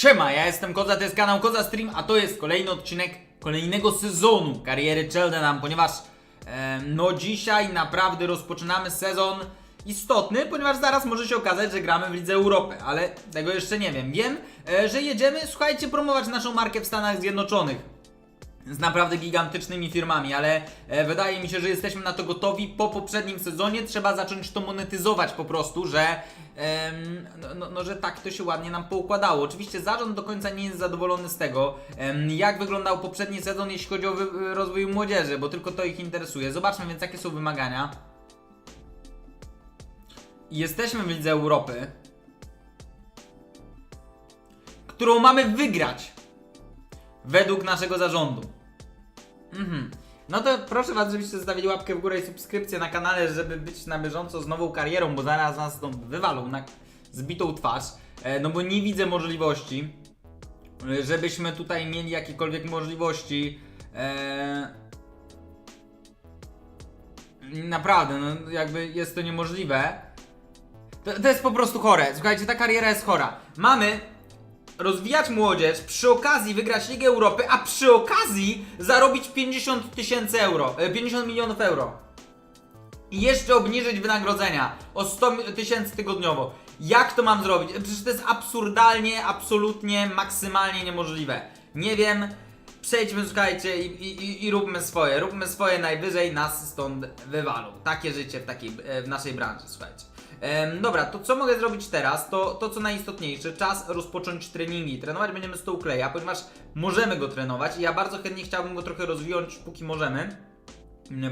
Siema, ja jestem Koza, to jest kanał Koza Stream, a to jest kolejny odcinek kolejnego sezonu kariery Cheltenham, ponieważ e, no dzisiaj naprawdę rozpoczynamy sezon istotny, ponieważ zaraz może się okazać, że gramy w Lidze Europy, ale tego jeszcze nie wiem. Wiem, e, że jedziemy, słuchajcie, promować naszą markę w Stanach Zjednoczonych z naprawdę gigantycznymi firmami, ale e, wydaje mi się, że jesteśmy na to gotowi. Po poprzednim sezonie trzeba zacząć to monetyzować po prostu, że, no, no, no, że tak to się ładnie nam poukładało. Oczywiście zarząd do końca nie jest zadowolony z tego, jak wyglądał poprzedni sezon, jeśli chodzi o rozwój młodzieży, bo tylko to ich interesuje. Zobaczmy więc, jakie są wymagania. Jesteśmy w Lidze Europy, którą mamy wygrać według naszego zarządu. Mhm. No to proszę was, żebyście zostawili łapkę w górę i subskrypcję na kanale, żeby być na bieżąco z nową karierą, bo zaraz nas stąd wywalą na zbitą twarz. E, no bo nie widzę możliwości, e, żebyśmy tutaj mieli jakiekolwiek możliwości. E, naprawdę, no jakby jest to niemożliwe. To, to jest po prostu chore. Słuchajcie, ta kariera jest chora. Mamy rozwijać młodzież, przy okazji wygrać Ligę Europy, a przy okazji zarobić 50 tysięcy euro, e, 50 milionów euro. I jeszcze obniżyć wynagrodzenia o 100 mi- tysięcy tygodniowo. Jak to mam zrobić? E, Przecież to jest absurdalnie, absolutnie, maksymalnie niemożliwe. Nie wiem. Przejdźmy, słuchajcie, i, i, i- i róbmy swoje. Róbmy swoje najwyżej, nas stąd wywalą. Takie życie w, takiej, e, w naszej branży, słuchajcie. Em, dobra, to co mogę zrobić teraz? To, to co najistotniejsze, czas rozpocząć treningi. Trenować będziemy z Kleja, ponieważ możemy go trenować i ja bardzo chętnie chciałbym go trochę rozwinąć, póki możemy.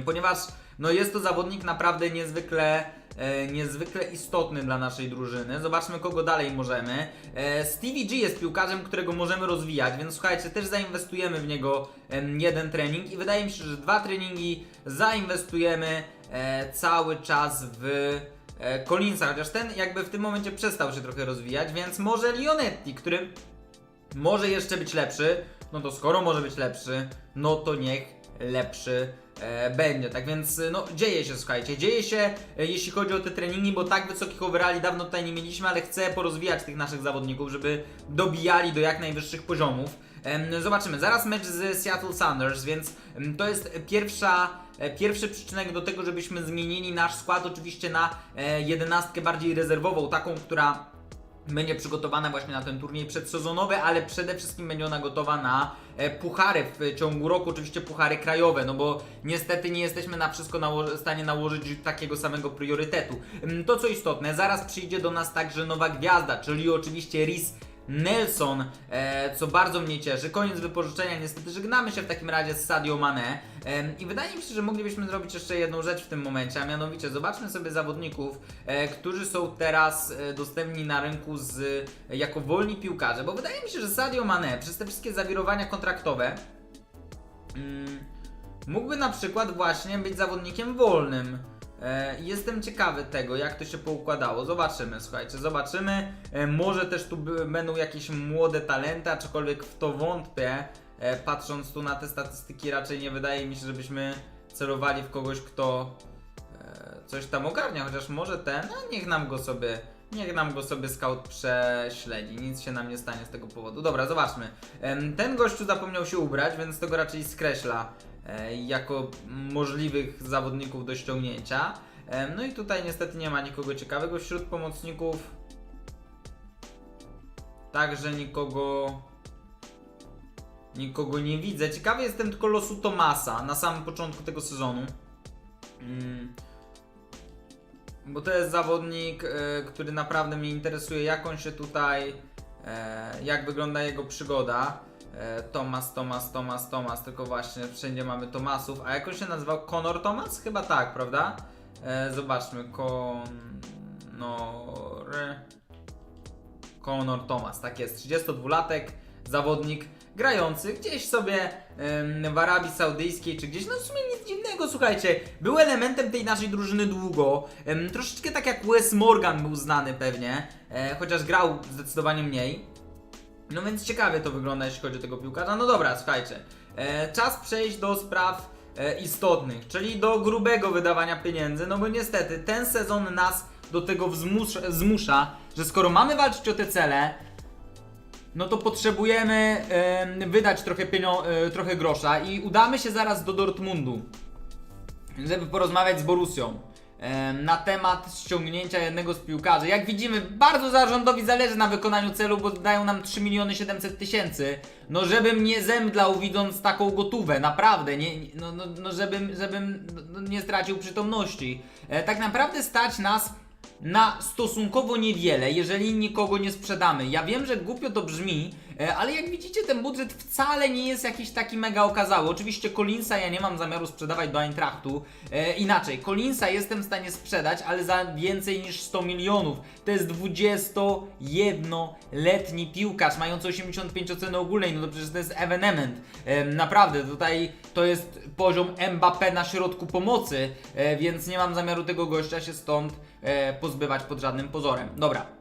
Ponieważ no jest to zawodnik naprawdę niezwykle, e, niezwykle istotny dla naszej drużyny. Zobaczmy kogo dalej możemy. E, Stevie G jest piłkarzem, którego możemy rozwijać, więc słuchajcie, też zainwestujemy w niego jeden trening i wydaje mi się, że dwa treningi zainwestujemy e, cały czas w Collinsa, chociaż ten jakby w tym momencie przestał się trochę rozwijać, więc może Lionetti, który może jeszcze być lepszy, no to skoro może być lepszy, no to niech lepszy e, będzie. Tak więc, e, no dzieje się, słuchajcie, dzieje się, e, jeśli chodzi o te treningi, bo tak wysokich overalli dawno tutaj nie mieliśmy, ale chcę porozwijać tych naszych zawodników, żeby dobijali do jak najwyższych poziomów. Em, Zobaczymy, zaraz mecz z Seattle Sounders, więc to jest pierwsza, e, pierwszy przyczynek do tego, żebyśmy zmienili nasz skład oczywiście na e, jedenastkę bardziej rezerwową, taką, która będzie przygotowana właśnie na ten turniej przedsezonowy, ale przede wszystkim będzie ona gotowa na e, puchary w ciągu roku, oczywiście puchary krajowe, no bo niestety nie jesteśmy na wszystko nało- stanie nałożyć takiego samego priorytetu. To co istotne, zaraz przyjdzie do nas także nowa gwiazda, czyli oczywiście Rhys Nelson, e, co bardzo mnie cieszy. Koniec wypożyczenia, niestety żegnamy się w takim razie z Sadio Mane. Em, I wydaje mi się, że moglibyśmy zrobić jeszcze jedną rzecz w tym momencie, a mianowicie zobaczmy sobie zawodników, e, którzy są teraz e, dostępni na rynku z, e, jako wolni piłkarze, bo wydaje mi się, że Sadio Mane przez te wszystkie zawirowania kontraktowe mm, mógłby na przykład właśnie być zawodnikiem wolnym. E, Jestem ciekawy tego, jak to się poukładało. Zobaczymy, słuchajcie, zobaczymy. E, Może też tu będą jakieś młode talenty, aczkolwiek w to wątpię. E, Patrząc tu na te statystyki, raczej nie wydaje mi się, żebyśmy celowali w kogoś, kto coś tam ogarnia, chociaż może ten, no niech nam go sobie, niech nam go sobie scout prześledzi, nic się nam nie stanie z tego powodu. Dobra, zobaczmy. Ten gościu zapomniał się ubrać, więc to go raczej skreśla jako możliwych zawodników do ściągnięcia. Em, No i tutaj niestety nie ma nikogo ciekawego wśród pomocników. Także nikogo nikogo nie widzę. Ciekawy jestem tylko losu Tomasa na samym początku tego sezonu. Mm. Bo to jest zawodnik, e, który naprawdę mnie interesuje, jak on się tutaj, e, jak wygląda jego przygoda. E, Tomas, Tomas, Tomas, Tomas, tylko właśnie wszędzie mamy Tomasów. A jak on się nazywał? Conor Thomas? Chyba tak, prawda? E, zobaczmy. Conor. Conor Thomas, tak jest. 32-latek, zawodnik grający gdzieś sobie w Arabii Saudyjskiej czy gdzieś. No w sumie nic dziwnego, słuchajcie. Był elementem tej naszej drużyny długo. Troszeczkę tak jak Wes Morgan był znany pewnie, e, chociaż grał zdecydowanie mniej. No więc ciekawie to wygląda, jeśli chodzi o tego piłkarza. No dobra, słuchajcie. E, czas przejść do spraw e, istotnych, czyli do grubego wydawania pieniędzy, no bo niestety ten sezon nas do tego wzmusza, zmusza, że skoro mamy walczyć o te cele, no to potrzebujemy em, wydać trochę, pienio- e, trochę grosza i udamy się zaraz do Dortmundu, żeby porozmawiać z Borusią na temat ściągnięcia jednego z piłkarzy. Jak widzimy, bardzo zarządowi zależy na wykonaniu celu, bo dają nam 3 miliony 700 tysięcy. No żebym nie zemdlał widząc taką gotówę, naprawdę, nie, no, no, no żebym, żebym no, nie stracił przytomności. E, tak naprawdę stać nas na stosunkowo niewiele, jeżeli nikogo nie sprzedamy. Ja wiem, że głupio to brzmi, ale jak widzicie, ten budżet wcale nie jest jakiś taki mega okazały. Oczywiście Collinsa ja nie mam zamiaru sprzedawać do Eintrachtu. E, inaczej, Collinsa jestem w stanie sprzedać, ale za więcej niż 100 milionów. To jest 21-letni piłkarz, mający 85 oceny ogólnej, no to przecież to jest evenement. E, naprawdę, tutaj to jest poziom Mbappé na środku pomocy, e, więc nie mam zamiaru tego gościa się stąd e, pozbywać pod żadnym pozorem. Dobra.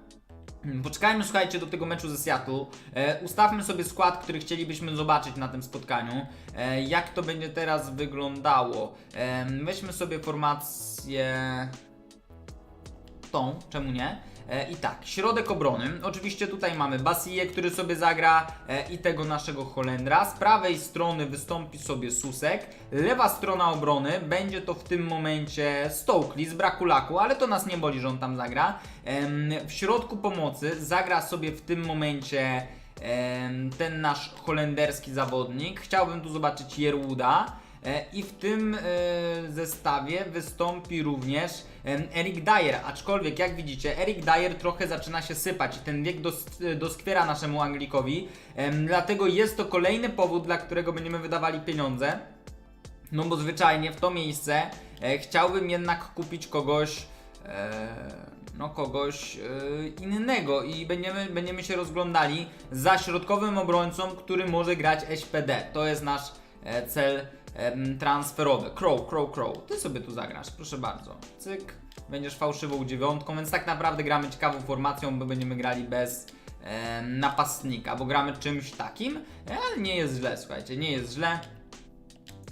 Hmm, Poczekajmy, słuchajcie, do tego meczu ze Seattle. E, ustawmy sobie skład, który chcielibyśmy zobaczyć na tym spotkaniu. E, jak to będzie teraz wyglądało? E, weźmy sobie formację tą, czemu nie? E, I tak, środek obrony. Oczywiście tutaj mamy Basije, który sobie zagra e, i tego naszego Holendra. Z prawej strony wystąpi sobie Susek. Lewa strona obrony będzie to w tym momencie Stokely z braku laku, ale to nas nie boli, że on tam zagra. W środku pomocy zagra sobie w tym momencie ten nasz holenderski zawodnik. Chciałbym tu zobaczyć Jerwooda. E, I w tym e, zestawie wystąpi również Eric Dyer, aczkolwiek jak widzicie, Eric Dyer trochę zaczyna się sypać i ten wiek dos, doskwiera naszemu Anglikowi, dlatego jest to kolejny powód, dla którego będziemy wydawali pieniądze, no bo zwyczajnie w to miejsce e, chciałbym jednak kupić kogoś, e, no kogoś e, innego. I będziemy, będziemy się rozglądali za środkowym obrońcą, który może grać SPD. To jest nasz e, cel em, transferowy. Crow, Crow, Crow. Ty sobie tu zagrasz, proszę bardzo. Cyk. Będziesz fałszywą dziewiątką, więc tak naprawdę gramy ciekawą formacją, bo będziemy grali bez em, napastnika, bo gramy czymś takim, e, ale nie jest źle, słuchajcie, nie jest źle.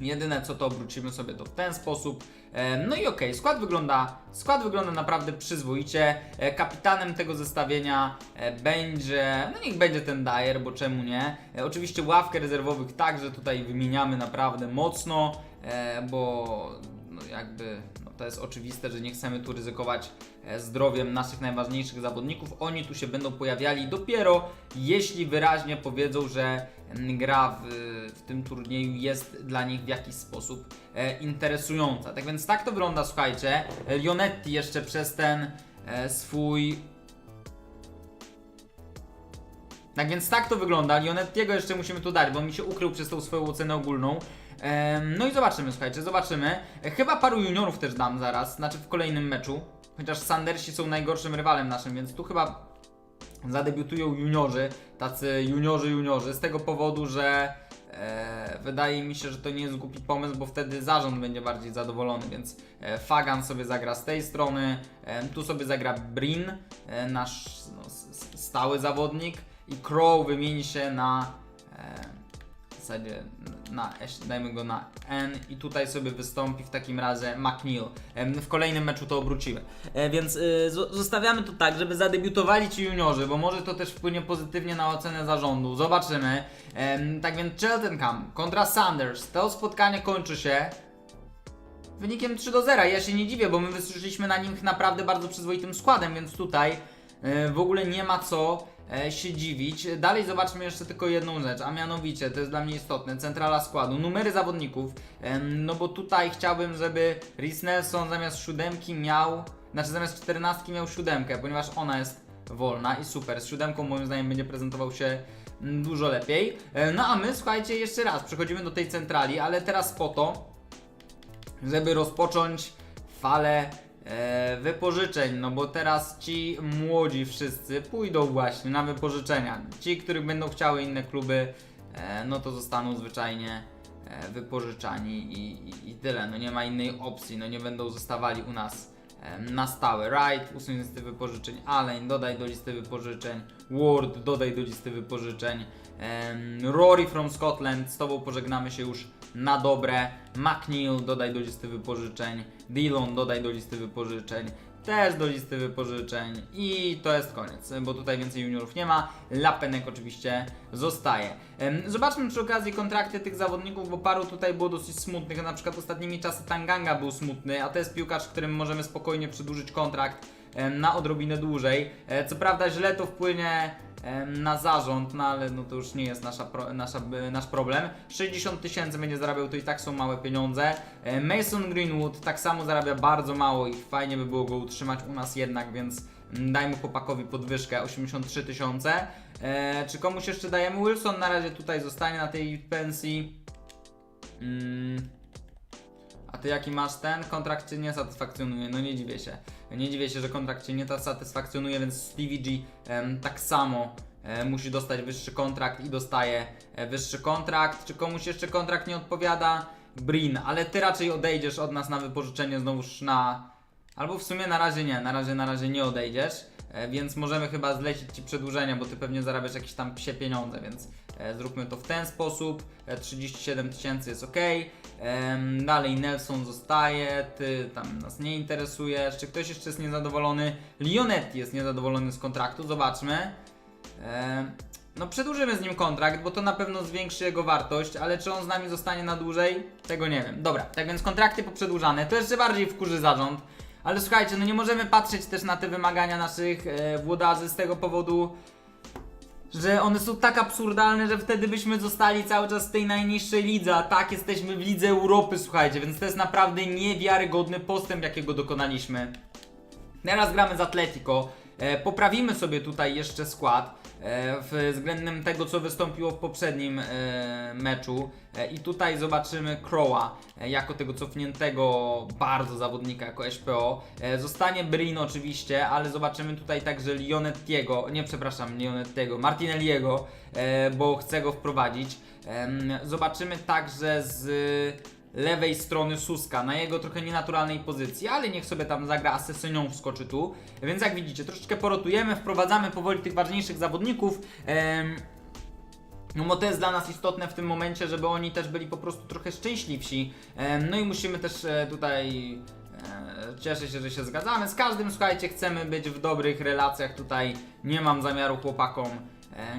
Jedyne co to obrócimy sobie to w ten sposób. E, No i okej, skład wygląda skład wygląda naprawdę przyzwoicie. E, Kapitanem tego zestawienia e, będzie, no niech będzie ten Dyer, bo czemu nie? Oczywiście ławkę rezerwowych także tutaj wymieniamy naprawdę mocno, bo no jakby to jest oczywiste, że nie chcemy tu ryzykować e, zdrowiem naszych najważniejszych zawodników. Oni tu się będą pojawiali dopiero jeśli wyraźnie powiedzą, że mm, gra w, w tym turnieju jest dla nich w jakiś sposób e, interesująca. Tak więc tak to wygląda, słuchajcie. Lionetti jeszcze przez ten e, swój tak więc tak to wygląda. Lionettiego jeszcze musimy tu dać, bo mi się ukrył przez tą swoją ocenę ogólną. No i zobaczymy, słuchajcie, zobaczymy. E, Chyba paru juniorów też dam zaraz, znaczy w kolejnym meczu. Chociaż Sandersi są najgorszym rywalem naszym, więc tu chyba zadebiutują juniorzy, tacy juniorzy, juniorzy, z tego powodu, że e, wydaje mi się, że to nie jest głupi pomysł, bo wtedy zarząd będzie bardziej zadowolony, więc e, Fagan sobie zagra z tej strony, e, tu sobie zagra Brin, e, nasz no, stały zawodnik i Crow wymieni się na zasadzie na, dajmy go na N i tutaj sobie wystąpi w takim razie McNeil. W kolejnym meczu to obrócimy. E, więc y, zo- zostawiamy to tak, żeby zadebiutowali ci juniorzy, bo może to też wpłynie pozytywnie na ocenę zarządu. Zobaczymy. Tak więc Cheltenham kontra Sanders. To spotkanie kończy się wynikiem 3 do 0. Ja się nie dziwię, bo my wysłużyliśmy na nich naprawdę bardzo przyzwoitym składem, więc tutaj e, w ogóle nie ma co się dziwić. Dalej zobaczmy jeszcze tylko jedną rzecz, a mianowicie, to jest dla mnie istotne, centrala składu, numery zawodników, no bo tutaj chciałbym, żeby Rhys Nelson zamiast siódemki miał, znaczy zamiast czternastki miał siódemkę, ponieważ ona jest wolna i super, z siódemką moim zdaniem będzie prezentował się dużo lepiej. E, No a my, słuchajcie, jeszcze raz, przechodzimy do tej centrali, ale teraz po to, żeby rozpocząć falę e, wypożyczeń, no bo teraz ci młodzi wszyscy pójdą właśnie na wypożyczenia. Ci, których będą chciały inne kluby, e, no to zostaną zwyczajnie e, wypożyczani i, i, i tyle. No nie ma innej opcji, no nie będą zostawali u nas e, na stałe. Wright, usuń z listy wypożyczeń. Allen, dodaj do listy wypożyczeń. Ward, dodaj do listy wypożyczeń. Rory from Scotland, z tobą pożegnamy się już na dobre. McNeil, dodaj do listy wypożyczeń. Dillon, dodaj do listy wypożyczeń. też do listy wypożyczeń i to jest koniec, bo tutaj więcej juniorów nie ma. Lapenek oczywiście zostaje. Zobaczmy przy okazji kontrakty tych zawodników, bo paru tutaj było dosyć smutnych. Na przykład ostatnimi czasy Tanganga był smutny, a to jest piłkarz, którym możemy spokojnie przedłużyć kontrakt na odrobinę dłużej. E, Co prawda źle to wpłynie na zarząd, no ale no to już nie jest nasza, nasza, e, nasz problem. 60 tysięcy będzie zarabiał, to i tak są małe pieniądze. E, Mason Greenwood tak samo zarabia bardzo mało i fajnie by było go utrzymać u nas jednak, więc mm, dajmy chłopakowi podwyżkę 83 tysiące. E, czy komuś jeszcze dajemy? Wilson na razie tutaj zostanie na tej pensji. Mm. A ty jaki masz ten? Kontrakt cię nie satysfakcjonuje, no nie dziwię się. Nie dziwię się, że kontrakt cię nie satysfakcjonuje, więc Stevie G em, tak samo musi dostać wyższy kontrakt i dostaje e, wyższy kontrakt. Czy komuś jeszcze kontrakt nie odpowiada? Brin, ale ty raczej odejdziesz od nas na wypożyczenie znowuż na... Albo w sumie na razie nie, na razie na razie nie odejdziesz, e, więc możemy chyba zlecić Ci przedłużenie, bo Ty pewnie zarabiasz jakieś tam psie pieniądze, więc e, zróbmy to w ten sposób. E, 37 tysięcy jest ok. Dalej Nelson zostaje, Ty tam nas nie interesujesz. Czy ktoś jeszcze jest niezadowolony? Lionetti jest niezadowolony z kontraktu, zobaczmy. No przedłużymy z nim kontrakt, bo to na pewno zwiększy jego wartość, ale czy on z nami zostanie na dłużej? Tego nie wiem. Dobra, tak więc kontrakty poprzedłużane, to jeszcze bardziej wkurzy zarząd. Ale słuchajcie, no nie możemy patrzeć też na te wymagania naszych e, włodarzy z tego powodu, że one są tak absurdalne, że wtedy byśmy zostali cały czas w tej najniższej lidze, a tak jesteśmy w lidze Europy, słuchajcie, więc to jest naprawdę niewiarygodny postęp, jakiego dokonaliśmy. Teraz gramy z Atletico. E, poprawimy sobie tutaj jeszcze skład względem tego, co wystąpiło w poprzednim e, meczu. E, I tutaj zobaczymy Crowa e, jako tego cofniętego bardzo zawodnika, jako SPO. E, zostanie Brin oczywiście, ale zobaczymy tutaj także Lionettiego, nie przepraszam, Lionettiego, Martinelliego, e, bo chcę go wprowadzić. Zobaczymy także z lewej strony Suska na jego trochę nienaturalnej pozycji, ale niech sobie tam zagra Asesinią wskoczy tu. Więc jak widzicie, troszeczkę porotujemy, wprowadzamy powoli tych ważniejszych zawodników. Em, no bo to jest dla nas istotne w tym momencie, żeby oni też byli po prostu trochę szczęśliwsi. Em, No i musimy też e, tutaj e, cieszę się, że się zgadzamy. Z każdym, słuchajcie, chcemy być w dobrych relacjach tutaj. Nie mam zamiaru chłopakom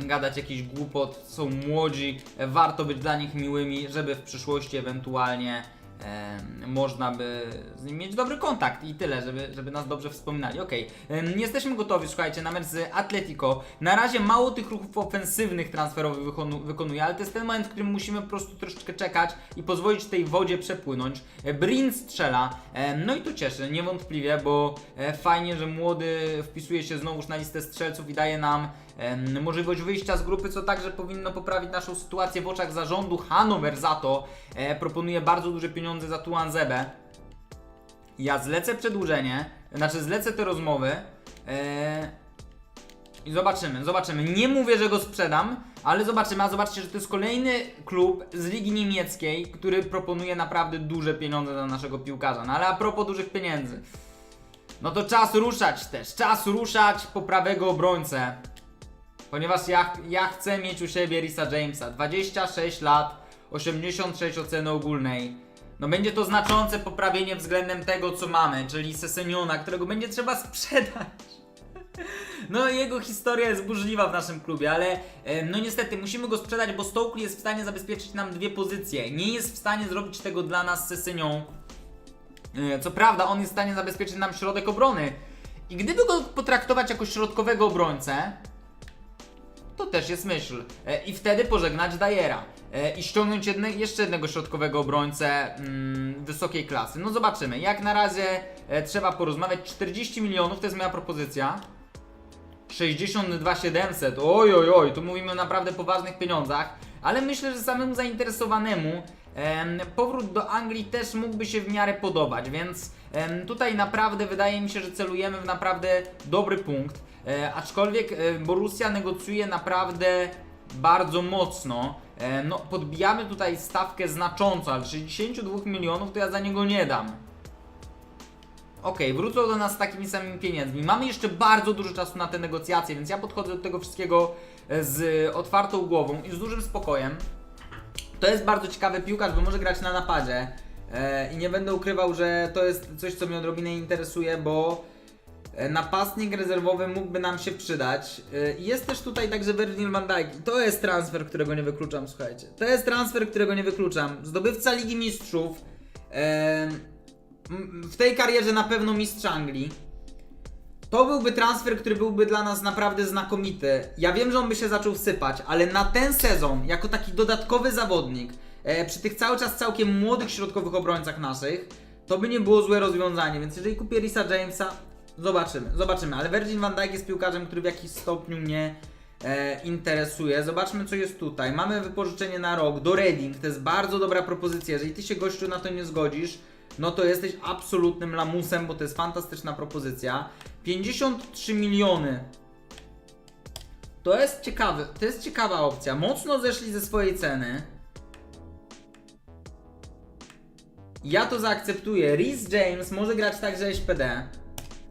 gadać jakiś głupot. Są młodzi, e, warto być dla nich miłymi, żeby w przyszłości ewentualnie e, można by mieć dobry kontakt i tyle, żeby, żeby nas dobrze wspominali. Okej, Em, jesteśmy gotowi, słuchajcie, na mecz z Atletico. Na razie mało tych ruchów ofensywnych transferowych wykonu, wykonuje, ale to jest ten moment, w którym musimy po prostu troszeczkę czekać i pozwolić tej wodzie przepłynąć. E, Brin strzela, e, no i to cieszy, niewątpliwie, bo e, fajnie, że młody wpisuje się znowuż na listę strzelców i daje nam możliwość wyjścia z grupy, co także powinno poprawić naszą sytuację w oczach zarządu. Hanover za to e, proponuje bardzo duże pieniądze za Tuanzebę. Ja zlecę przedłużenie, znaczy zlecę te rozmowy e, i zobaczymy, zobaczymy. Nie mówię, że go sprzedam, ale zobaczymy, a zobaczcie, że to jest kolejny klub z ligi niemieckiej, który proponuje naprawdę duże pieniądze dla naszego piłkarza. No ale a propos dużych pieniędzy, no to czas ruszać też, czas ruszać po prawego obrońcę. Ponieważ ja, ja chcę mieć u siebie Risa Jamesa. 26 lat, 86 oceny ogólnej. No będzie to znaczące poprawienie względem tego, co mamy, czyli Seseniona, którego będzie trzeba sprzedać. No jego historia jest burzliwa w naszym klubie, ale no niestety musimy go sprzedać, bo Stokely jest w stanie zabezpieczyć nam dwie pozycje. Nie jest w stanie zrobić tego dla nas Sesenią. E, Co prawda, on jest w stanie zabezpieczyć nam środek obrony. I gdyby go potraktować jako środkowego obrońcę, to też jest myśl. E, I wtedy pożegnać Dajera. E, I ściągnąć jedne, jeszcze jednego środkowego obrońcę mm, wysokiej klasy. No zobaczymy. Jak na razie e, trzeba porozmawiać. 40 milionów to jest moja propozycja. 62 700. Oj, oj, oj, tu mówimy o naprawdę poważnych pieniądzach. Ale myślę, że samemu zainteresowanemu em, powrót do Anglii też mógłby się w miarę podobać, więc em, tutaj naprawdę wydaje mi się, że celujemy w naprawdę dobry punkt. E, aczkolwiek e, Borussia negocjuje naprawdę bardzo mocno. E, no, podbijamy tutaj stawkę znacząco, ale 62 milionów to ja za niego nie dam. Okej, wrócą do nas z takimi samymi pieniędzmi. Mamy jeszcze bardzo dużo czasu na te negocjacje, więc ja podchodzę do tego wszystkiego e, z otwartą głową i z dużym spokojem. To jest bardzo ciekawy piłkarz, bo może grać na napadzie. E, I nie będę ukrywał, że to jest coś, co mnie odrobinę interesuje, bo Napastnik rezerwowy mógłby nam się przydać. E, Jest też tutaj także Virgil van Dijk. To jest transfer, którego nie wykluczam, słuchajcie. To jest transfer, którego nie wykluczam. Zdobywca Ligi Mistrzów. E, W tej karierze na pewno mistrz Anglii. To byłby transfer, który byłby dla nas naprawdę znakomity. Ja wiem, że on by się zaczął sypać, ale na ten sezon, jako taki dodatkowy zawodnik, e, przy tych cały czas całkiem młodych środkowych obrońcach naszych, to by nie było złe rozwiązanie. Więc jeżeli kupię Risa Jamesa, zobaczymy, zobaczymy. Ale Virgin van Dijk jest piłkarzem, który w jakiś stopniu mnie e, interesuje. Zobaczmy, co jest tutaj. Mamy wypożyczenie na rok do Reading. To jest bardzo dobra propozycja. Jeżeli ty się gościu na to nie zgodzisz, no to jesteś absolutnym lamusem, bo to jest fantastyczna propozycja. 53 miliony. To jest ciekawy, to jest ciekawa opcja. Mocno zeszli ze swojej ceny. Ja to zaakceptuję. Rhys James może grać także SPD.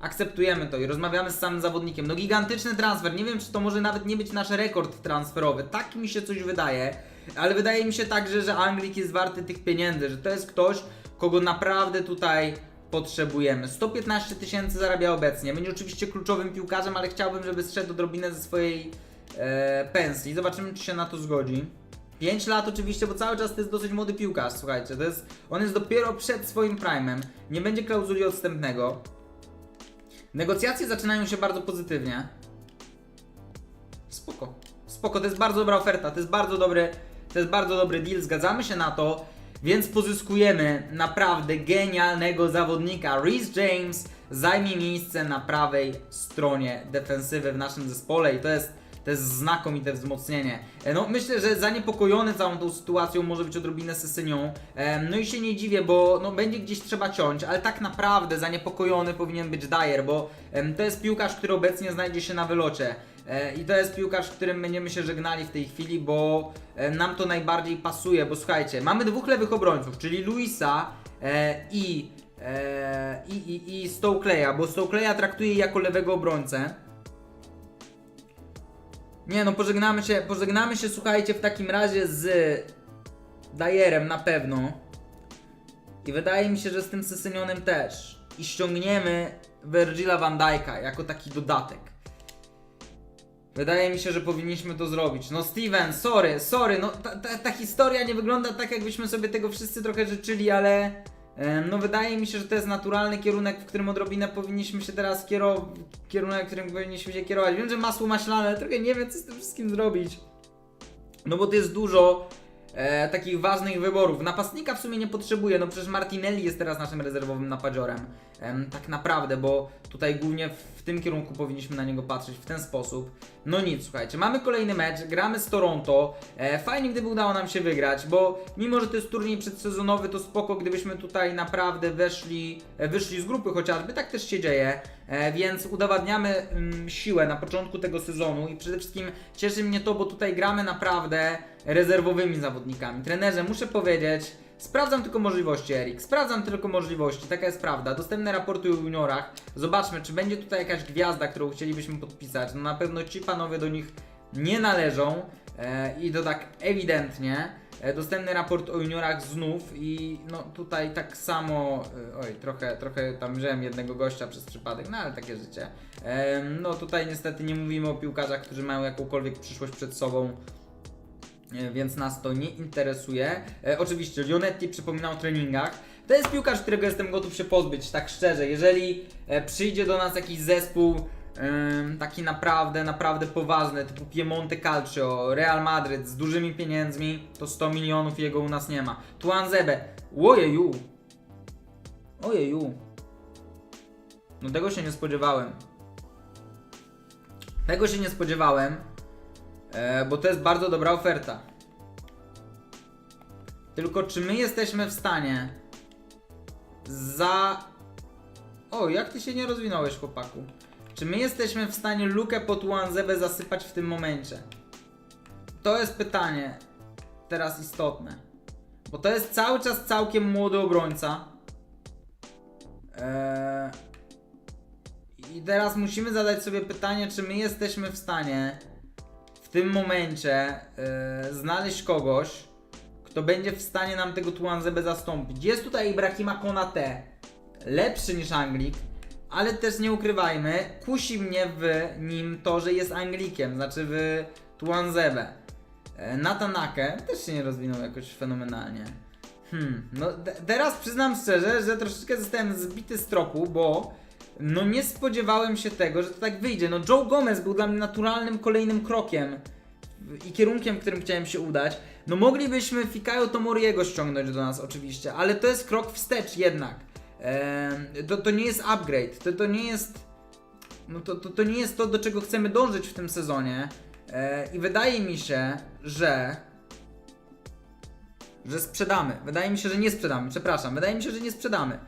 Akceptujemy to i rozmawiamy z samym zawodnikiem. No gigantyczny transfer. Nie wiem, czy to może nawet nie być nasz rekord transferowy. Tak mi się coś wydaje. Ale wydaje mi się także, że Anglik jest warty tych pieniędzy, że to jest ktoś, kogo naprawdę tutaj potrzebujemy. 115 tysięcy zarabia obecnie. Będzie oczywiście kluczowym piłkarzem, ale chciałbym, żeby zszedł odrobinę ze swojej e, pensji. Zobaczymy, czy się na to zgodzi. 5 lat oczywiście, bo cały czas to jest dosyć młody piłkarz, słuchajcie. To jest, on jest dopiero przed swoim primem. Nie będzie klauzuli odstępnego. Negocjacje zaczynają się bardzo pozytywnie. Spoko. Spoko, to jest bardzo dobra oferta, to jest bardzo dobry, to jest bardzo dobry deal, zgadzamy się na to, więc pozyskujemy naprawdę genialnego zawodnika. Reece James zajmie miejsce na prawej stronie defensywy w naszym zespole i to jest to jest znakomite wzmocnienie. E, No, myślę, że zaniepokojony całą tą sytuacją może być odrobinę Sesynią. E, No i się nie dziwię, bo no, będzie gdzieś trzeba ciąć, ale tak naprawdę zaniepokojony powinien być Dyer, bo to jest piłkarz, który obecnie znajdzie się na wylocie. E, I to jest piłkarz, którym będziemy się żegnali w tej chwili, bo nam to najbardziej pasuje. Bo słuchajcie, mamy dwóch lewych obrońców, czyli Luisa i, i, i, i Stokeleya, bo Stokeleya traktuje jako lewego obrońcę. Nie no, pożegnamy się, pożegnamy się, słuchajcie, w takim razie z Dyerem na pewno. I wydaje mi się, że z tym Sesynionem też. I ściągniemy Virgila van Dijk'a jako taki dodatek. Wydaje mi się, że powinniśmy to zrobić. No Steven, sorry, sorry, no ta, ta, ta historia nie wygląda tak, jakbyśmy sobie tego wszyscy trochę życzyli, ale no wydaje mi się, że to jest naturalny kierunek, w którym odrobinę powinniśmy się teraz kierować, kierunek, w którym powinniśmy się kierować. Wiem, że masło maślane, ale trochę nie wiem, co z tym wszystkim zrobić. No bo to jest dużo e, takich ważnych wyborów. Napastnika w sumie nie potrzebuję, no przecież Martinelli jest teraz naszym rezerwowym napadziorem. Em, tak naprawdę, bo tutaj głównie w, w tym kierunku powinniśmy na niego patrzeć w ten sposób. No nic, słuchajcie, mamy kolejny mecz, gramy z Toronto. E, fajnie, gdyby udało nam się wygrać, bo mimo, że to jest turniej przedsezonowy, to spoko, gdybyśmy tutaj naprawdę weszli, e, wyszli z grupy chociażby, tak też się dzieje. E, więc udowadniamy mm, siłę na początku tego sezonu i przede wszystkim cieszy mnie to, bo tutaj gramy naprawdę rezerwowymi zawodnikami. Trenerze, muszę powiedzieć, sprawdzam tylko możliwości, Erik. Sprawdzam tylko możliwości, taka jest prawda. Dostępne raporty o juniorach. Zobaczmy, czy będzie tutaj jakaś gwiazda, którą chcielibyśmy podpisać. No na pewno ci panowie do nich nie należą e, i to tak ewidentnie. E, Dostępny raport o juniorach znów i no tutaj tak samo, e, oj trochę, trochę tam wziąłem jednego gościa przez przypadek, no ale takie życie. Em, No tutaj niestety nie mówimy o piłkarzach, którzy mają jakąkolwiek przyszłość przed sobą. E, Więc nas to nie interesuje. E, oczywiście, Lionetti przypomina o treningach. To jest piłkarz, którego jestem gotów się pozbyć, tak szczerze. Jeżeli e, przyjdzie do nas jakiś zespół em, taki naprawdę, naprawdę poważny, typu Piemonte Calcio, Real Madryt z dużymi pieniędzmi, to 100 milionów jego u nas nie ma. Tuan Zebe, ojeju, ojeju. No tego się nie spodziewałem. Tego się nie spodziewałem, e, bo to jest bardzo dobra oferta. Tylko czy my jesteśmy w stanie za... O, jak ty się nie rozwinąłeś, chłopaku? Czy my jesteśmy w stanie lukę pod Wanzebę zasypać w tym momencie? To jest pytanie teraz istotne. Bo to jest cały czas całkiem młody obrońca. Eee... I teraz musimy zadać sobie pytanie, czy my jesteśmy w stanie tym momencie e, znaleźć kogoś, kto będzie w stanie nam tego Tuanzebe zastąpić. Jest tutaj Ibrahima Konate, lepszy niż Anglik, ale też nie ukrywajmy, kusi mnie w nim to, że jest Anglikiem, znaczy w Tuanzebe. E, Natanake też się nie rozwinął jakoś fenomenalnie. Hmm, no te- teraz przyznam szczerze, że troszeczkę zostałem zbity z tropu, bo no nie spodziewałem się tego, że to tak wyjdzie. No Joe Gomez był dla mnie naturalnym kolejnym krokiem i kierunkiem, w którym chciałem się udać. No moglibyśmy Fikayo Tomoriego ściągnąć do nas oczywiście, ale to jest krok wstecz jednak. To, to nie jest upgrade, to, to nie jest no to, to, to nie jest to, do czego chcemy dążyć w tym sezonie. E, I wydaje mi się, że. że sprzedamy. Wydaje mi się, że nie sprzedamy. Przepraszam, wydaje mi się, że nie sprzedamy.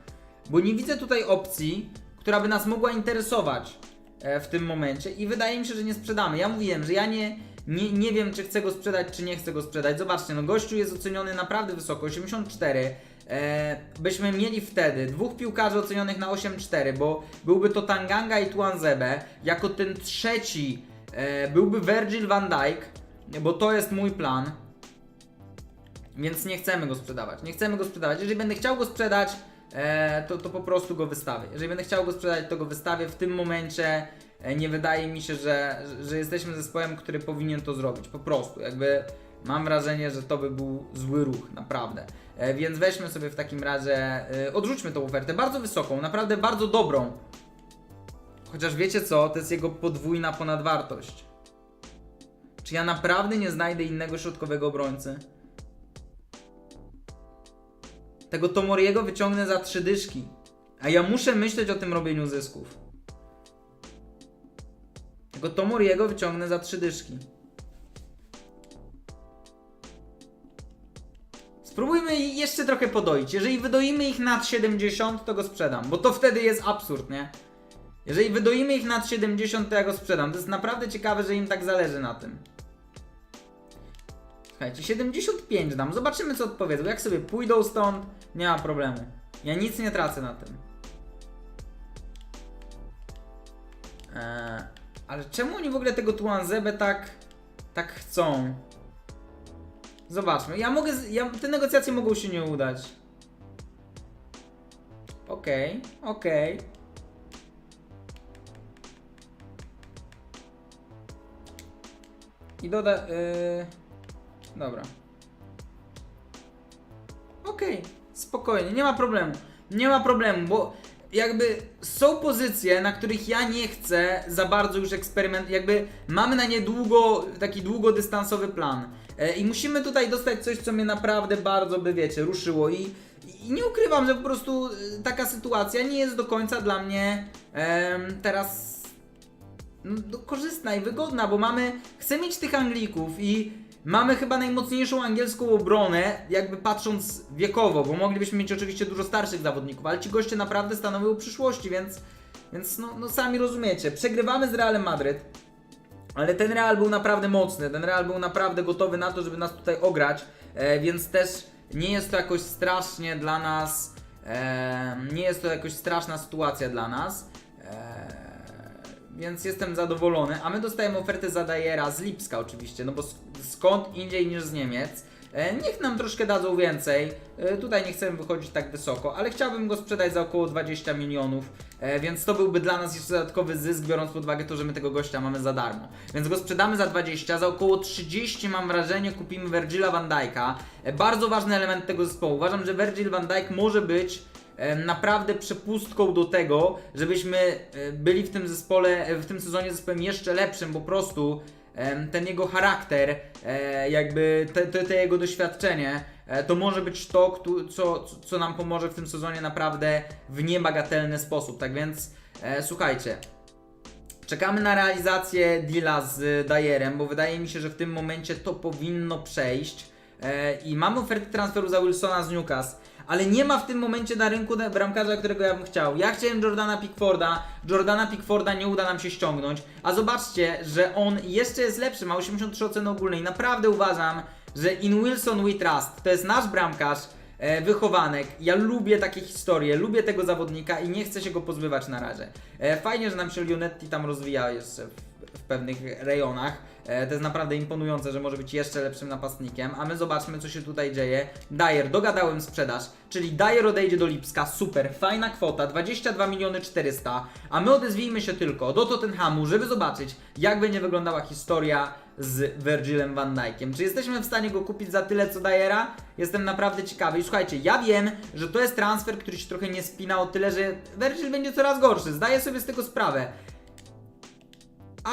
Bo nie widzę tutaj opcji, która by nas mogła interesować e, w tym momencie. I wydaje mi się, że nie sprzedamy. Ja mówiłem, że ja nie, nie, nie wiem, czy chcę go sprzedać, czy nie chcę go sprzedać. Zobaczcie, no gościu jest oceniony naprawdę wysoko 84. E, byśmy mieli wtedy dwóch piłkarzy ocenionych na 8-4, bo byłby to Tanganga i Tuanzebe. Jako ten trzeci e, byłby Virgil van Dijk, bo to jest mój plan. Więc nie chcemy go sprzedawać. Nie chcemy go sprzedawać. Jeżeli będę chciał go sprzedać, to, to po prostu go wystawię. Jeżeli będę chciał go sprzedać, to go wystawię. W tym momencie e, nie wydaje mi się, że, że- jesteśmy zespołem, który powinien to zrobić. Po prostu. Jakby mam wrażenie, że to by był zły ruch, naprawdę. E, więc weźmy sobie w takim razie, e, odrzućmy tą ofertę. Bardzo wysoką, naprawdę bardzo dobrą. Chociaż wiecie co, to jest jego podwójna ponadwartość. Czy ja naprawdę nie znajdę innego środkowego obrońcy? Tego Tomoriego wyciągnę za trzy dyszki. A ja muszę myśleć o tym robieniu zysków. Tego Tomoriego wyciągnę za trzy dyszki. Spróbujmy jeszcze trochę podoić. Jeżeli wydoimy ich nad 70, to go sprzedam. Bo to wtedy jest absurd, nie? Jeżeli wydoimy ich nad 70, to ja go sprzedam. To jest naprawdę ciekawe, że im tak zależy na tym. Słuchajcie, 75 dam. Zobaczymy, co odpowiedzą. Jak sobie pójdą stąd, nie ma problemu. Ja nic nie tracę na tym. Eee, ale czemu oni w ogóle tego Tuanzebe tak, tak chcą? Zobaczmy. Ja mogę. Ja, te negocjacje mogą się nie udać. Okej, okej. I doda. Yy... Dobra. Okej, spokojnie, nie ma problemu. Nie ma problemu, bo jakby są pozycje, na których ja nie chcę za bardzo już eksperyment, jakby mamy na nie długo, taki długodystansowy plan. E, I musimy tutaj dostać coś, co mnie naprawdę bardzo by, wiecie, ruszyło i, i nie ukrywam, że po prostu e, taka sytuacja nie jest do końca dla mnie em, teraz no, no, korzystna i wygodna, bo mamy, chcę mieć tych Anglików i mamy chyba najmocniejszą angielską obronę, jakby patrząc wiekowo, bo moglibyśmy mieć oczywiście dużo starszych zawodników, ale ci goście naprawdę stanowią przyszłości, więc, więc no, no sami rozumiecie, przegrywamy z Realem Madryt, ale ten Real był naprawdę mocny, ten Real był naprawdę gotowy na to, żeby nas tutaj ograć, e, więc też nie jest to jakoś strasznie dla nas, e, nie jest to jakoś straszna sytuacja dla nas. E, więc jestem zadowolony. A my dostajemy ofertę za Dajera z Lipska oczywiście, no bo sk- skąd indziej niż z Niemiec. E, niech nam troszkę dadzą więcej. E, tutaj nie chcemy wychodzić tak wysoko, ale chciałbym go sprzedać za około 20 milionów. E, więc to byłby dla nas jeszcze dodatkowy zysk, biorąc pod uwagę to, że my tego gościa mamy za darmo. Więc go sprzedamy za 20, za około 30 mam wrażenie kupimy Virgila van Dijk'a. Bardzo ważny element tego zespołu. Uważam, że Virgil van Dijk może być naprawdę przepustką do tego, żebyśmy e, byli w tym zespole, e, w tym sezonie zespołem jeszcze lepszym, po prostu ten jego charakter, e, jakby te, te, te jego doświadczenie, e, to może być to, co, co- nam pomoże w tym sezonie naprawdę w niebagatelny sposób. Tak więc e, słuchajcie. Czekamy na realizację deala z Dajerem, bo wydaje mi się, że w tym momencie to powinno przejść. E, I mamy ofertę transferu za Wilsona z Newcastle, ale nie ma w tym momencie na rynku bramkarza, którego ja bym chciał. Ja chciałem Jordana Pickforda, Jordana Pickforda nie uda nam się ściągnąć, a zobaczcie, że on jeszcze jest lepszy, ma 83 oceny ogólnej. Naprawdę uważam, że in Wilson we trust. To jest nasz bramkarz, e, wychowanek. Ja lubię takie historie, lubię tego zawodnika i nie chcę się go pozbywać na razie. E, fajnie, że nam się Lionetti tam rozwija jeszcze w, pewnych rejonach. E, to jest naprawdę imponujące, że może być jeszcze lepszym napastnikiem. A my zobaczmy, co się tutaj dzieje. Dyer, dogadałem sprzedaż, czyli Dyer odejdzie do Lipska, super, fajna kwota, 22 miliony 400. A my odezwijmy się tylko do Tottenhamu, żeby zobaczyć, jak będzie wyglądała historia z Virgilem van Dijkiem. Czy jesteśmy w stanie go kupić za tyle co Dyera? Jestem naprawdę ciekawy. I słuchajcie, ja wiem, że to jest transfer, który się trochę nie spina o tyle, że Virgil będzie coraz gorszy. Zdaję sobie z tego sprawę.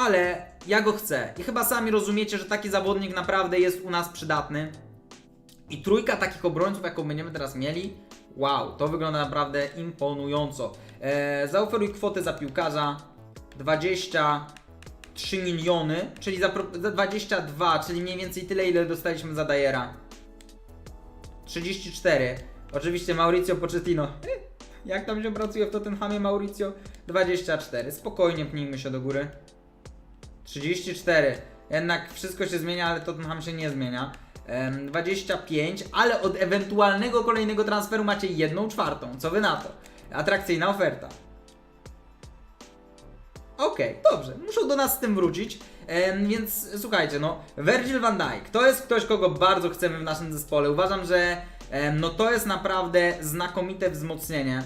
Ale ja go chcę. I chyba sami rozumiecie, że taki zawodnik naprawdę jest u nas przydatny. I trójka takich obrońców, jaką będziemy teraz mieli, wow, to wygląda naprawdę imponująco. Eee, zaoferuj kwotę za piłkarza 23 miliony, czyli za, pro- za 22, czyli mniej więcej tyle, ile dostaliśmy za Dajera. 34. Oczywiście Mauricio Pochettino. Jak tam się pracuje w Tottenhamie Mauricio? 24. Spokojnie pnijmy się do góry. 34. Jednak wszystko się zmienia, ale Tottenham się nie zmienia. Em, 25, ale od ewentualnego kolejnego transferu macie 1 czwartą. Co wy na to? Atrakcyjna oferta. Okej, dobrze. Muszą do nas z tym wrócić. Więc słuchajcie, no, Virgil van Dijk to jest ktoś, kogo bardzo chcemy w naszym zespole. Uważam, że no, to jest naprawdę znakomite wzmocnienie.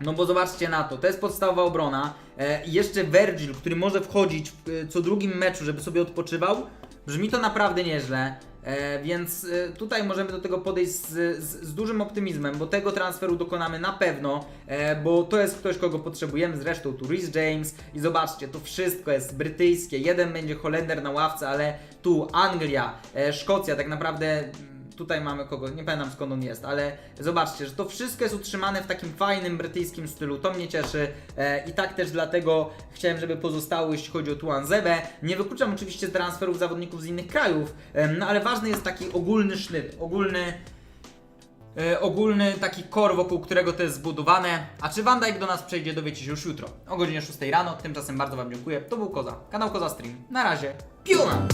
No bo zobaczcie na to, to jest podstawowa obrona. E, jeszcze Virgil, który może wchodzić w e, co drugim meczu, żeby sobie odpoczywał. Brzmi to naprawdę nieźle. E, więc e, tutaj możemy do tego podejść z, z, z dużym optymizmem, bo tego transferu dokonamy na pewno, e, bo to jest ktoś, kogo potrzebujemy. Zresztą tu Rhys James i zobaczcie, to wszystko jest brytyjskie. Jeden będzie Holender na ławce, ale tu Anglia, e, Szkocja, tak naprawdę tutaj mamy kogo, nie pamiętam skąd on jest, ale zobaczcie, że to wszystko jest utrzymane w takim fajnym brytyjskim stylu, to mnie cieszy e, i tak też dlatego chciałem, żeby pozostało, jeśli chodzi o Tuanzebę. Nie wykluczam oczywiście transferów zawodników z innych krajów, em, no ale ważny jest taki ogólny sznyt, ogólny e, ogólny taki kor, wokół którego to jest zbudowane. A czy Van Dijk do nas przejdzie, dowiecie się już jutro o godzinie 6 rano. Tymczasem bardzo Wam dziękuję. To był Koza, kanał Koza Stream. Na razie, piona!